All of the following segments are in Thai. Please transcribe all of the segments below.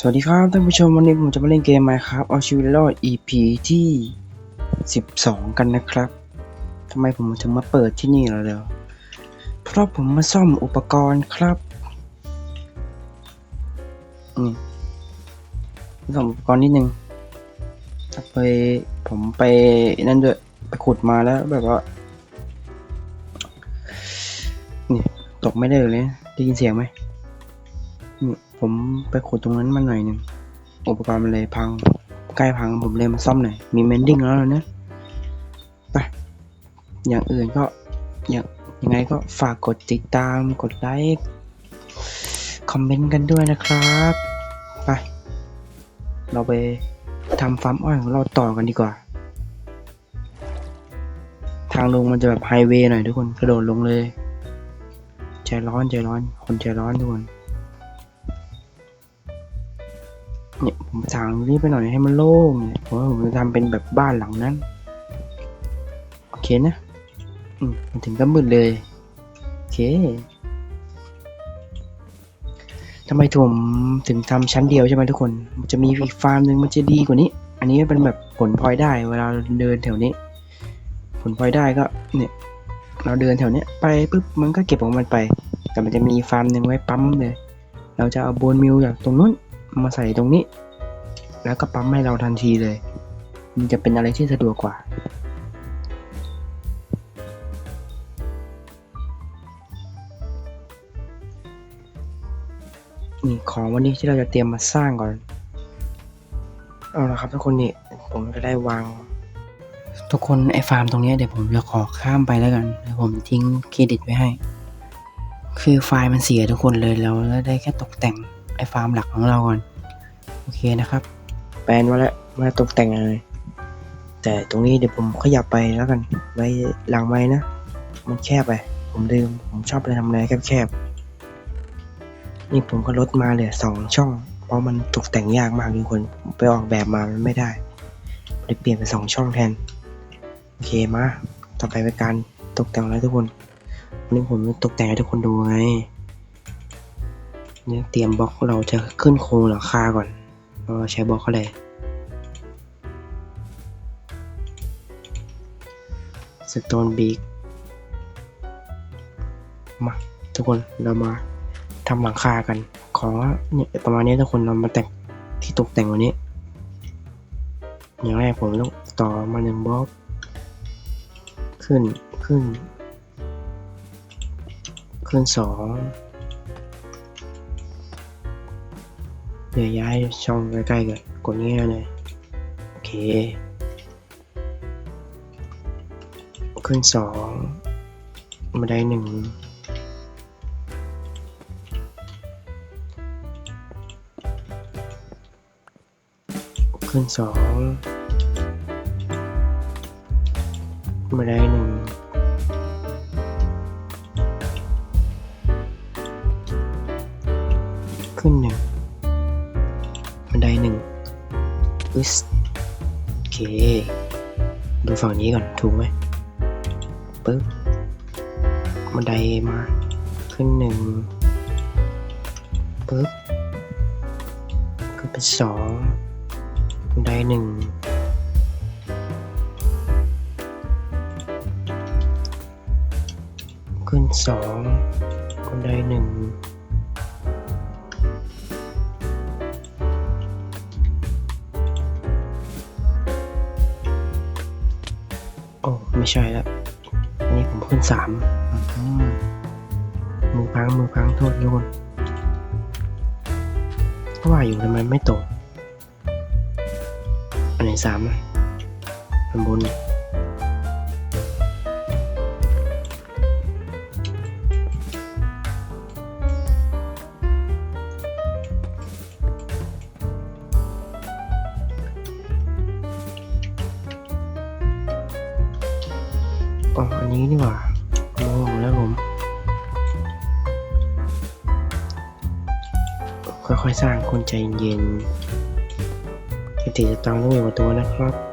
สวัสดีครับท่านผู้ชมวันนี้ผมจะมาเล่นเกม Minecraft เอาชีวิตรอด EP ที่ 12 กันนะครับทำไมผมถึงมาเปิดที่นี่ล่ะเดี๋ยวเพราะผมมาซ่อมอุปกรณ์ครับนี่ซ่อมอุปกรณ์นิดนึงไปผมไปนั่นด้วยไปขุดมาแล้วแบบว่านี่ตกไม่ได้เลยได้ยินเสียงไหม ผมไปขุดตรงนั้นมาหน่อยหนึ่งอุปกรณ์มันเลยพัง ใกล้พังผมเลยมาซ่อมหน่อย มีเมนดิ้งแล้วนะไปอย่างอื่นก็อย่างยังไงก็ฝากกดติดตามกดไลค์คอมเมนต์กันด้วยนะครับไปเราไปทำฟาร์มอ้อยของเราต่อกันดีกว่า ทางลงมันจะแบบไฮเวย์หน่อยทุกคนกระโดดลงเลย ใจร้อนใจร้อน คนใจร้อนทุกคน เนี่ยผมทางนี้ไปหน่อยให้มันโล่งเนี่ยเพราะว่าผมจะทำเป็นแบบบ้านหลังนั้น โอเคนะ อืมมันถึงก็มืดเลย โอเคทำไมผมถึงทำชั้นเดียวใช่ไหมทุกคน มันจะมีอีกฟาร์มหนึ่งมันจะดีกว่านี้ อันนี้เป็นแบบผลพลอยได้เวลาเดินแถวนี้ ผลพลอยได้ก็เนี่ย เราเดินแถวนี้ไปปุ๊บมันก็เก็บของมันไป แต่มันจะมีฟาร์มหนึ่งไว้ปั๊มเลย เราจะเอาโบนมิลจากตรงนู้น มาใส่ตรงนี้ แล้วก็ปั๊มให้เราทันทีเลย มันจะเป็นอะไรที่สะดวกกว่า นี่ของวันนี้ที่เราจะเตรียมมาสร้างก่อน เอาละครับทุกคนนี่ผมจะได้วาง ทุกคนไอ้ฟาร์มตรงนี้เดี๋ยวผมจะขอข้ามไปแล้วกันเดี๋ยวผมทิ้งเครดิตไว้ให้ คือไฟล์มันเสียทุกคนเลยเราได้แค่ตกแต่ง ไอ้ฟาร์มหลักของเราก่อน โอเคนะครับ แปลนว่าแล้วว่าตกแต่งอะไรแต่ตรงนี้เดี๋ยวผมขยับไปแล้วกัน ไว้หลังไว้นะ มันแคบไป ผมลืม ผมชอบอะไรทำอะไรแคบๆ นี่ผมก็ลดมาเหลือสองช่อง เพราะมันตกแต่งยากมากทุกคนผมไปออกแบบมามันไม่ได้เลยเปลี่ยนเป็นสองช่องแทน โอเคมา ต่อไปเป็นการตกแต่งแล้วทุกคนวันนี้ผมตกแต่งให้ทุกคนดูไง เนี่ยเตรียมบล็อกเราจะขึ้นโครงหลังคาก่อนเราใช้บล็อกอะไรสโตนบีกมาทุกคนเรามาทำหลังคากัน ขอเนี่ยประมาณนี้ทุกคนเรามาแต่งที่ตกแต่งวันนี้ อย่างแรกผมต้องต่อมาหนึ่งบล็อก ขึ้นขึ้น ขึ้นสอง ดี๋ยวย้ายช่องใกล้ๆกันกดง่ายเลยโอเค ขึ้นสองมาได้หนึ่งขึ้นสองมาได้หนึ่งขึ้นหนึ่งึสโอเค ดูฝั่งนี้ก่อน ถูกไหมปึ๊บบันไดมา ขึ้นหนึ่งปึ๊บขึ้นเป็นสองบันไดหนึ่งขึ้นสองบันไดหนึ่ง ไม่ใช่แล้วอันนี้ผมขึ้นสามอืมมือพังมือพังโทษทุกคนก็ว่าอยู่ทำไมไม่ตกอันไหนสามอะอันบน อ๋ออันนี้นี่หว่าโมงแล้วผม ค่อยๆสร้างคนใจเย็นสติจะตังต้องอยู่กับตัวนะครับ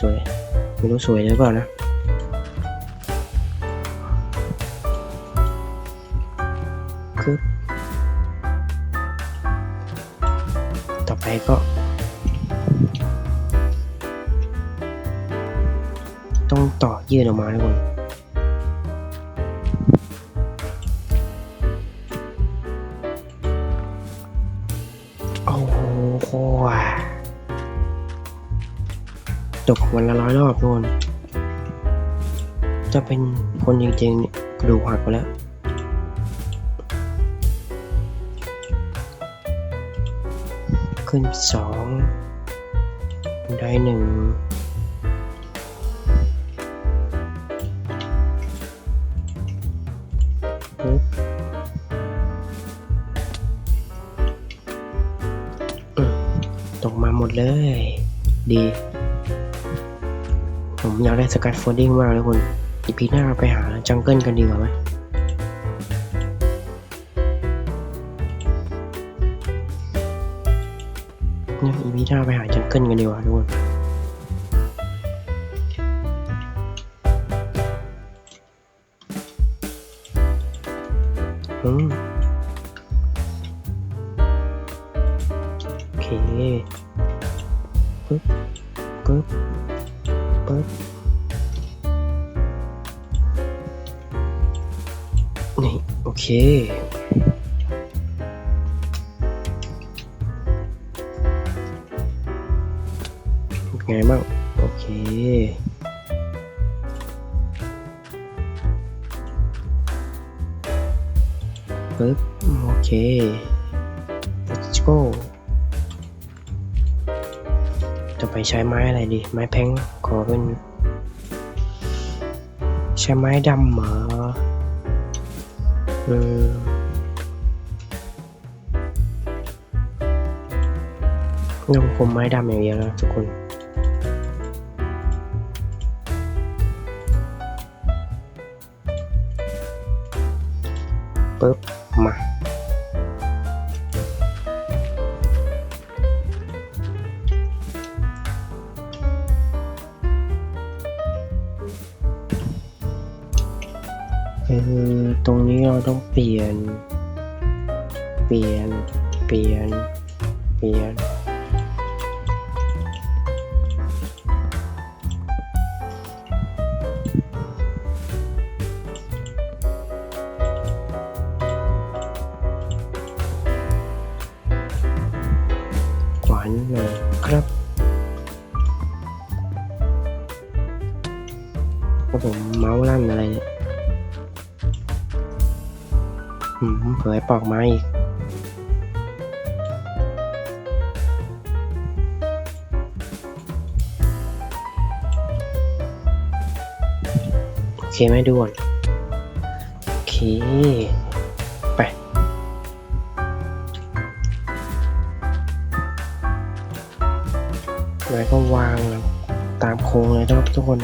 สวยไม่รู้สวยหรือเปล่านะคือต่อไปก็ ต้องต่อยื่นออกมาทุกคน ตกวันละร้อยรอบทุกคนจะเป็นคนจริงๆกระดูกหักไปแล้วขึ้นสองได้หนึ่งปึ๊บอืมตกมาหมดเลย ดี สกัดโฟลดิ้งมากเลยคุณอีพีหน้าเราไปหาจังเกิลกันดีกว่าไหมเนี่ยอีพีหน้าไปหาจังเกิลกันดีกว่าทุกคน เป็นใช้ไม้ดำเหรออืมยังคมไม้ดำอย่างเดียวนะทุกคนปึ๊บมา ขวานหน่อยครับครับผมเมาส์ลั่นอะไรเนี่ยอืมเผยปอกไม้อีกโอเคไหมดูก่อนโอเค แล้วก็วางตามโค้งเลยนะครับทุกคน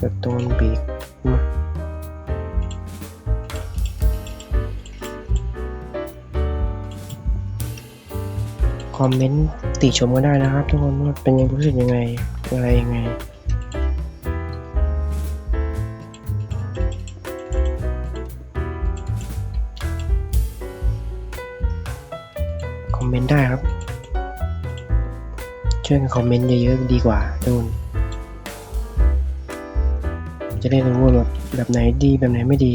สโตนบีกมาคอมเมนต์ติชมก็ได้นะครับ ทุกคนว่าเป็นยังรู้สึกยังไงอะไรยังไงคอมเมนต์ได้ครับ ช่วยกันคอมเมนต์เยอะๆดีกว่าทุกคนจะได้รู้ว่าแบบแบบไหนดีแบบไหนไม่ดี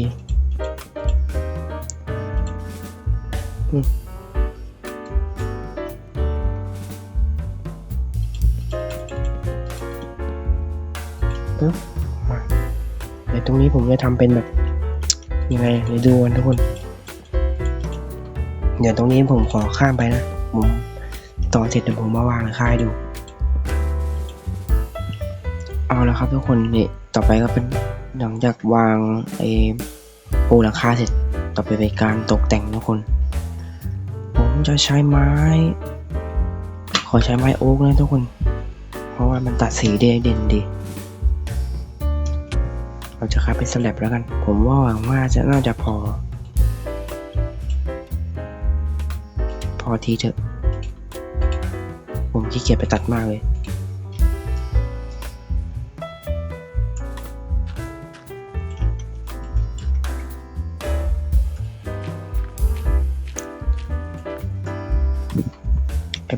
ปึ๊บมาเดี๋ยวตรงนี้ผมจะทำเป็นแบบยังไงเดี๋ยวดูกันทุกคน เดี๋ยวตรงนี้ผมขอข้ามไปนะ ผมต่อเสร็จเดี๋ยวผมมาวางค่ายดู เอาละครับทุกคนนี่ต่อไปก็เป็นหลังจากวางไอ้ปูหลังคาเสร็จต่อไปเป็นการตกแต่งทุกคน ผมจะใช้ไม้ ขอใช้ไม้โอ๊กนะทุกคน เพราะว่ามันตัดสีได้เด่นดี เราจะคัดเป็นสลับแล้วกัน ผมว่าหวังว่าจะน่าจะพอ พอทีเถอะ ผมขี้เกียจไปตัดมากเลย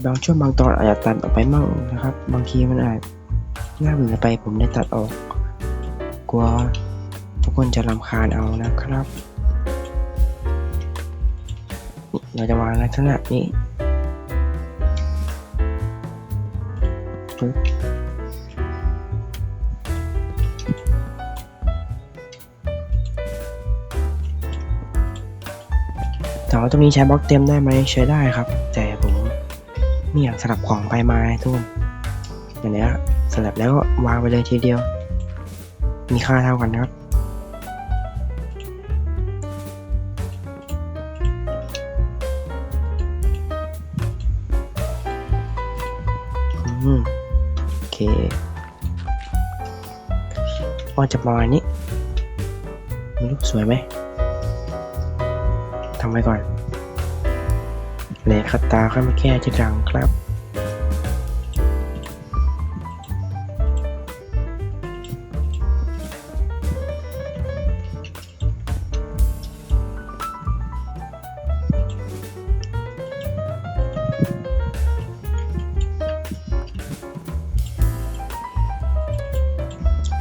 บางช่วงบางตอนอาจจะตัดออกไปมั่งนะครับ บางทีมันอาจน่าเบื่อไปผมได้ตัดออก กลัวทุกคนจะรำคาญเอานะครับ เราจะวางลักษณะนี้ปึ๊บถามว่าตรงนี้ใช้บล็อกเต็มได้ไหมใช้ได้ครับ แต่ ผมไม่อยากสลับของไปมาทุกคนอย่างนี้สลับแล้วก็วางไปเลยทีเดียว มีค่าเท่ากันนะครับโอเคว่าจะประมาณนี้ไม่รู้สวยไหมทำไปก่อน เลยคัดตาค่อยมาแก้ทีหลังครับ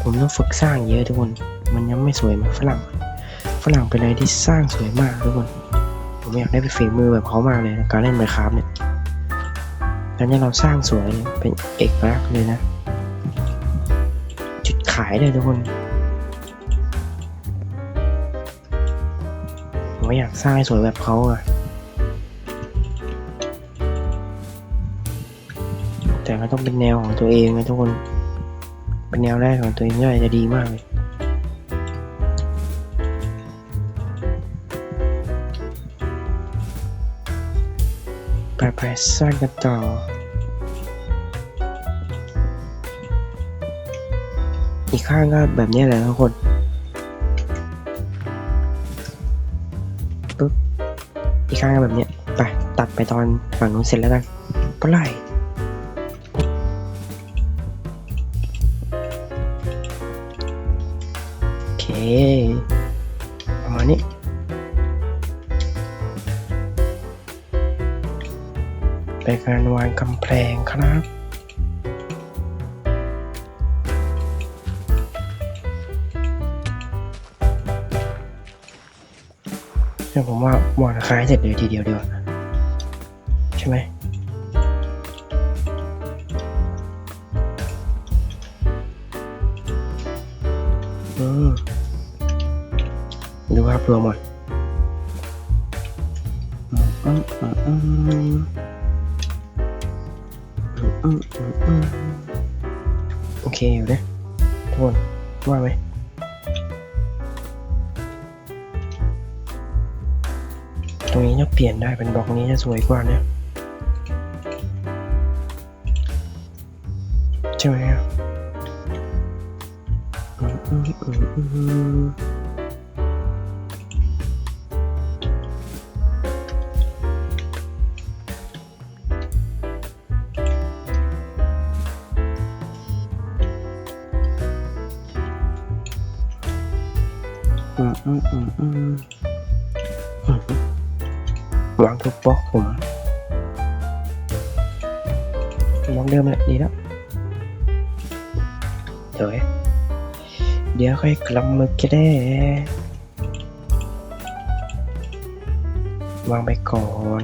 ผมต้องฝึกสร้างเยอะทุกคน มันยังไม่สวยเหมือนฝรั่ง ฝรั่งเป็นอะไรที่สร้างสวยมากทุกคน ผมอยากได้ไปฝีมือแบบเขามากเลยในการเล่นไมครับเนี่ยการที่เราสร้างสวยเยเป็นเอกลักษณ์เลยนะ จุดขายเลยทุกคนผมอยากสร้างให้สวยแบบเขาอะแต่ก็ต้องเป็นแนวของตัวเองนะทุกคน เป็นแนวแรกของตัวเองก็จะดีมากเลย ไปไปสร้างกันต่ออีกข้างก็แบบนี้แหละทุกคนปึ๊บอีกข้างก็แบบนี้ไปตัดไปตอนฝั่งนู้นเสร็จแล้วกันก็ไล่โอเคประมาณนี้ เป็นการวางกำแพงครับ เดี๋ยวผมว่าวางราคาให้เสร็จเลยทีเดียวดีกว่าใช่ไหมอืมดูภาพรวมหมด สวยกว่าเนี่ยใช่ไหมครับอืม วางทุกบล็อกผมบล็องเดิมแหละดีแล้วเดี๋ยวเดี๋ยวค่อยกลับมือก็ได้วางไปก่อน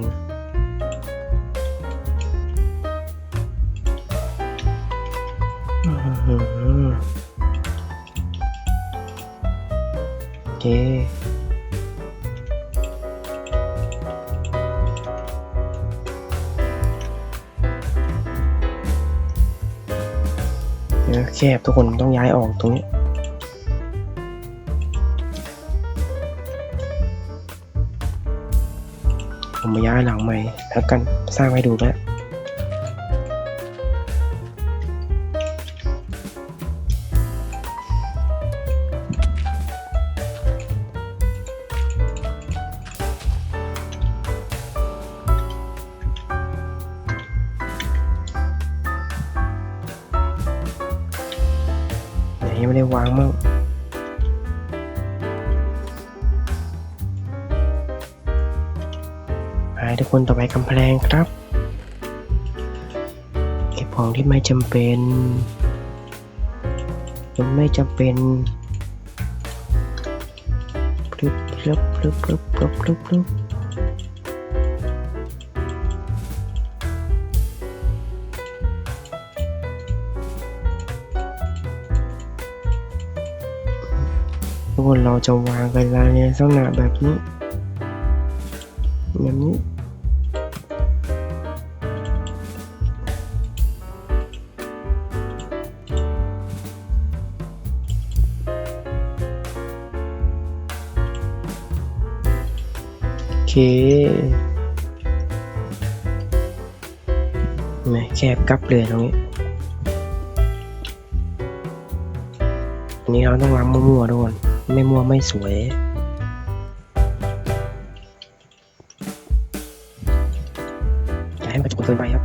แคบทุกคนต้องย้ายออกตรงนี้ผมมาย้ายหลังใหม่แล้วกันสร้างให้ดูแล้ว จำเป็นยังไม่จำเป็นพลึบพลึบพลึบพลึบพลึบพลึบพลึบทุกคนเราจะวางกันในลักษณะแบบนี้แบบนี้ โอเคแหม่แคบกลับเลยตรงนี้อันนี้เราต้องวางมั่วๆทุกคนไม่มั่วไม่สวยอย่าให้มันจุกเกินไปครับ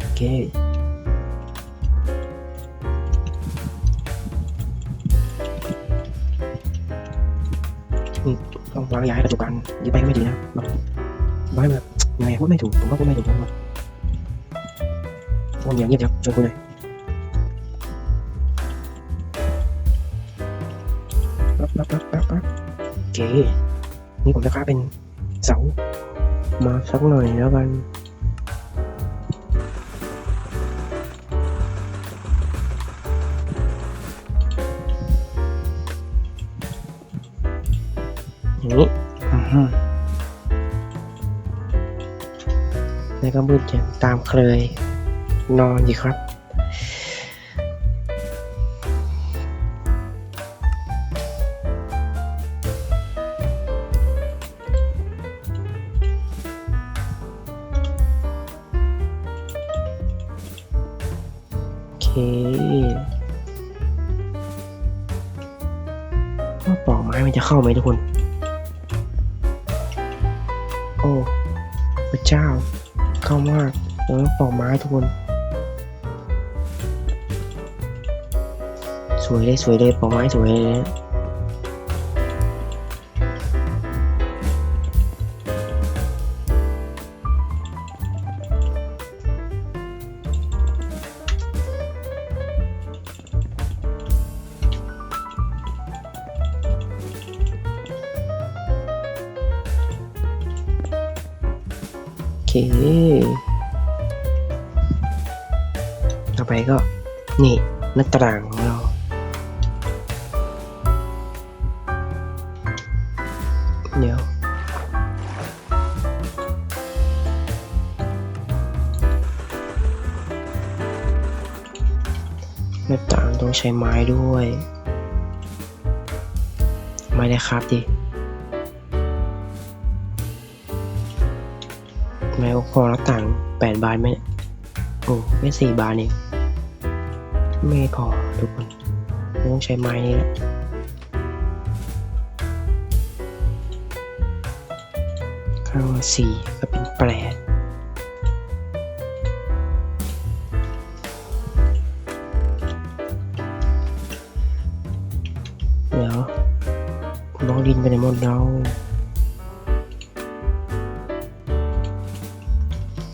โอเค ต้องวางยาให้กระจุกกันอย่าไปก็ไม่ดีนะแบบไว้แบบยังไงพูดไม่ถูก ก็มืดแจ่มตามเคย นอนดีครับ โอเคว่าปอกไม้มันจะเข้าไหมทุกคน โอ้พระเจ้า เข้ามากแล้วปอกไม้ทุกคน สวยเลยสวยเลยปอกไม้สวยเลย ต่อไปก็นี่หน้าต่างของเราเดี๋ยวหน้าต่างต้องใช้ไม้ด้วย ไม่ได้ครับดิไม้พอหน้าต่างแปดบานไหมเนี่ย โอ้แค่สี่บานเองไม่พอทุกคนต้องใช้ไม้นี่แหละข้างละสี่ก็เป็นแปดเดี๋ยวบล็อกดินไปในมดเรา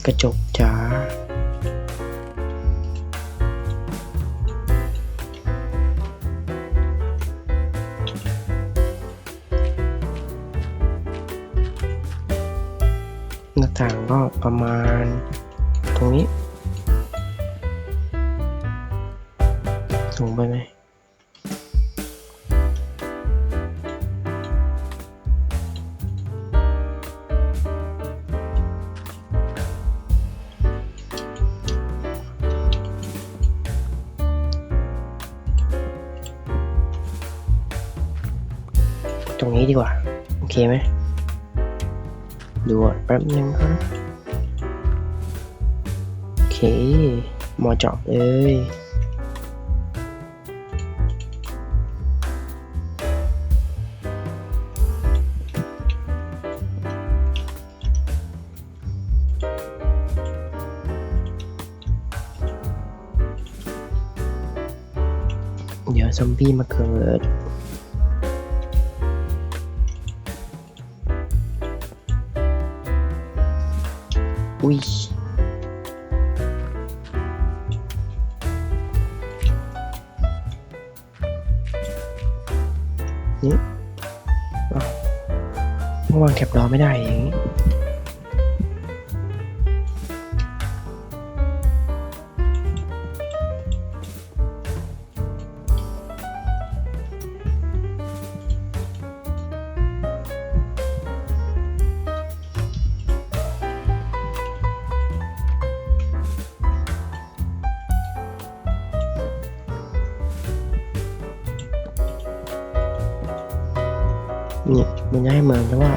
กระจกจ๋าา trọng. Ơi nhớ zombie mà cường lớn ui. มื่อวางแคปรอไม่ได้อย่างนี้นี่มันจะให้เมือนแต่ว่า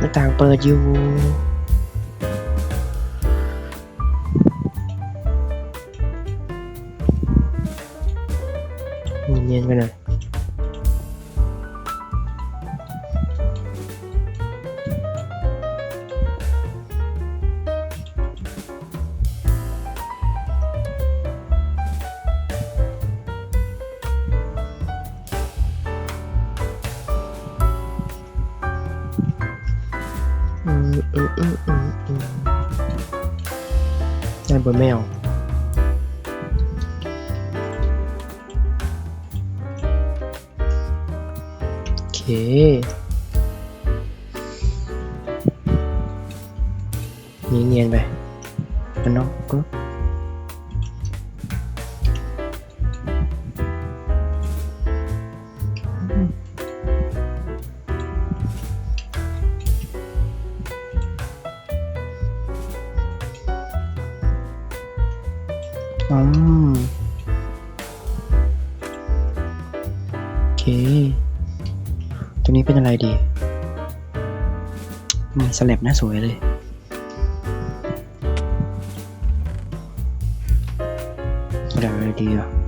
หน้าต่างเปิดอยู่ นี่เนียนไปมันเนาะปึ๊บอืมอืมโอเค ตัวนี้เป็นอะไรดีมีสลับน่าสวยเลย ส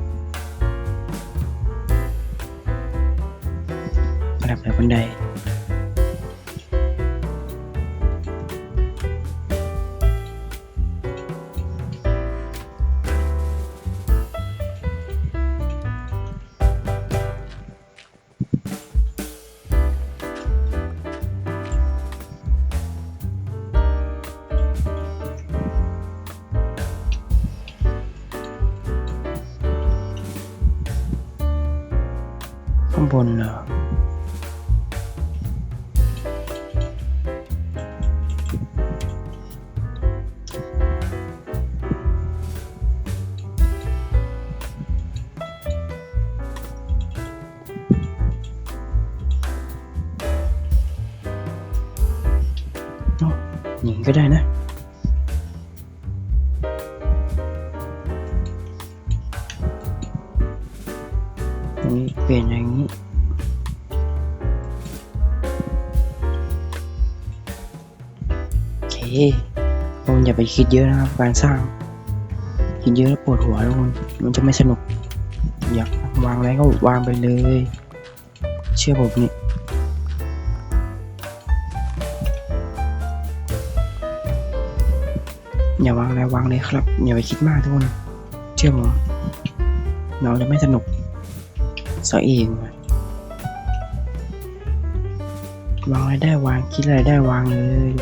ข้ ไปคิดเยอะนะครับ การสร้าง คิดเยอะแล้วปวดหัวทุกคนมันจะไม่สนุก อยากวางอะไรก็วางไปเลย เชื่อผมนี่อย่าวางอะไรวางเลยครับ อย่าไปคิดมากทุกคน เชื่อผมเราจะไม่สนุกซะเองวางอะไรได้วางคิดอะไรได้วางเลย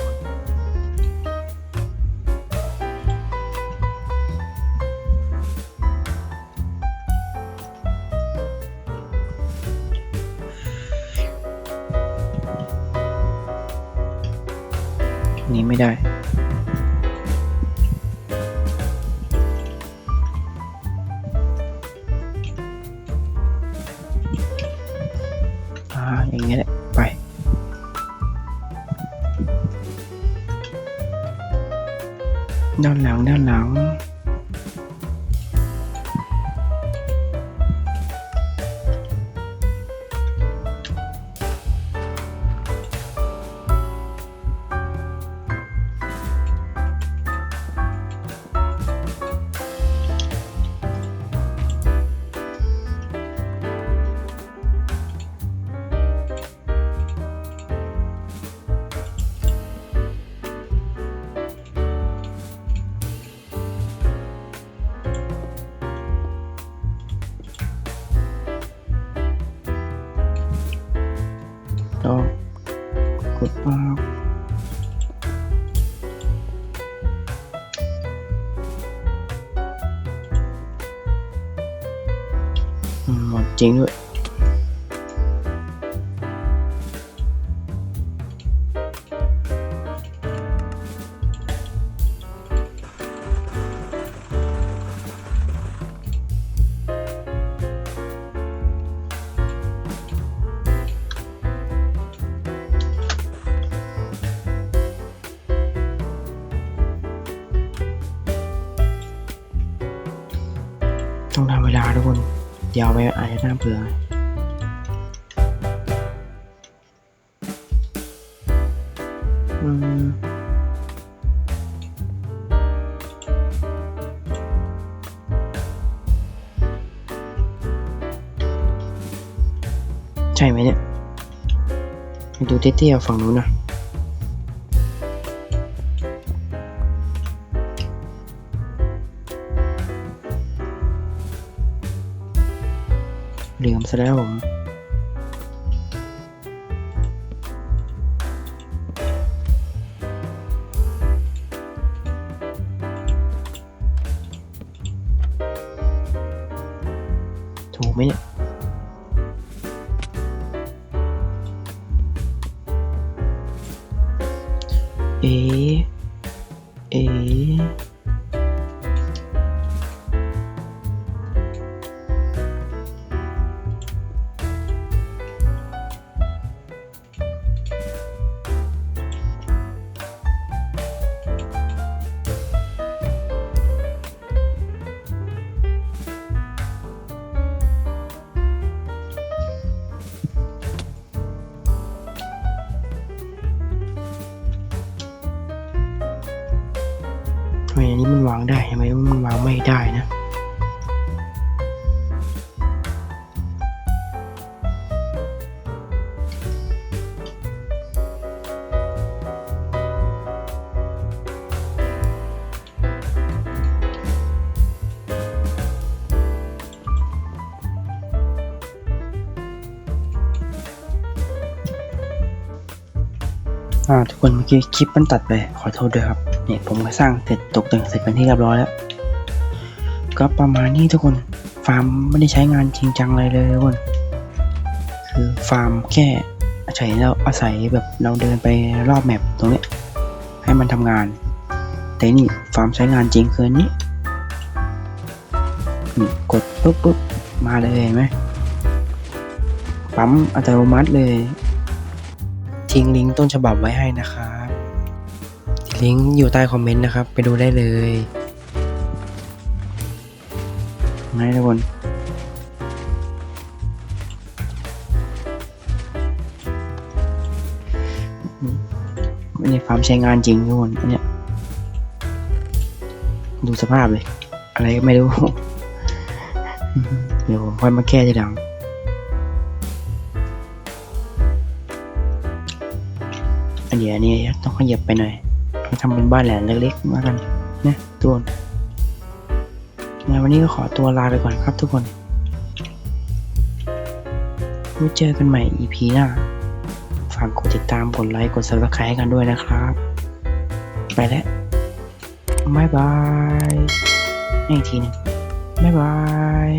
ด้านห ลัง ยาวไปอาจจะน่าเบื่ออืมใช่ไหมเนี่ยไปดูเตี้ยๆฝั่งนู้นนะ ลืมซะแล้วผม ได้ทำไมมันวางไม่ได้นะอ่าทุกคนเมื่อกี้คลิปมันตัดไปขอโทษด้วยครับ เนี่ยผมก็สร้างเสร็จตกแต่งเสร็จเป็นที่เรียบร้อยแล้ว ก็ประมาณนี้ทุกคนฟาร์มไม่ได้ใช้งานจริงจังอะไรเลยทุกคนคือฟาร์มแค่อาศัยเราอาศัยแบบเราเดินไปรอบแมปตรงนี้ให้มันทำงาน แต่นี่ฟาร์มใช้งานจริงคืออันนี้นี่กดปุ๊บปุ๊บมาเลยเห็นไหมปั๊มอัตโนมัติเลย ทิ้งลิงก์ต้นฉบับไว้ให้นะครับ ลิงก์อยู่ใต้คอมเมนต์นะครับ ไปดูได้เลยนะทุกคนไม่ได้ฟาร์มใช้งานจริงทุกคนอันเนี้ยดูสภาพเลย อะไรก็ไม่รู้ เดี๋ยวผมค่อยมาแก้ทีหลังอันเดี๋ยวนี้ต้องขยับไปหน่อย ทำเป็นบ้านแหลมเล็กๆมากันนะทุกคนงั้นวันนี้ก็ขอตัวลาไปก่อนครับทุกคนไว้เจอกันใหม่ EP หน้า ฝากกดติดตามกดไลค์กด subscribe ให้กันด้วยนะครับ ไปแล้วบายบายให้อีกทีหนึงบายบาย